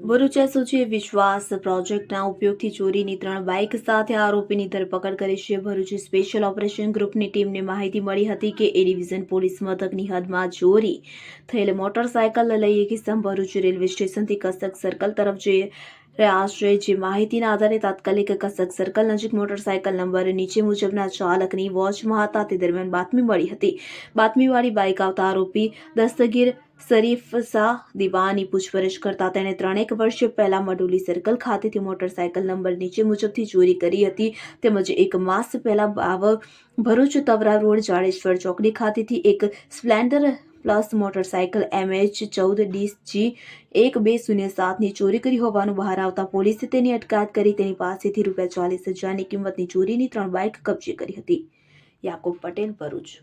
ભરૂચ સૂચિએ વિશ્વાસ પ્રોજેક્ટના ઉપયોગથી ચોરીની ત્રણ બાઇક સાથે આરોપીની ધરપકડ કરી છે. ભરૂચ સ્પેશિયલ ઓપરેશન ગ્રુપની ટીમને માહિતી મળી હતી કે એ ડિવિઝન પોલીસ મથકની હદમાં ચોરી થયેલ મોટરસાયકલ લઈ એક ઇસમ ભરૂચ રેલવે સ્ટેશનથી કસક સર્કલ તરફ જઈ રહ્યા છે. જે માહિતીના આધારે તાત્કાલિક કસક સર્કલ નજીક મોટરસાયકલ નંબર નીચે મુજબના ચાલકની વોચમાં હતા. તે દરમિયાન બાતમી મળી હતી. બાતમીવાળી બાઇક આવતા આરોપી દસ્તગીર શરીફ શાહ દીવાની પૂછપરછ કરતા તેણે ત્રણેક વર્ષ પહેલા મડોલી સર્કલ ખાતેથી મોટરસાયકલ નંબર નીચે મુજબથી ચોરી કરી હતી. તેમજ એક માસ પહેલા બાવ ભરૂચ તવરા રોડ જાડેશ્વર ચોકડી ખાતેથી એક સ્પ્લેન્ડર પ્લસ મોટરસાયકલ એમએચ ચૌદ જી એક બે શૂન્ય સાતની ચોરી કરી હોવાનું બહાર આવતા પોલીસે તેની અટકાયત કરી. તેની પાસેથી રૂપિયા ચાલીસ હજારની કિંમતની ચોરીની ત્રણ બાઇક કબજે કરી હતી. યાકુબ પટેલ ભરૂચ.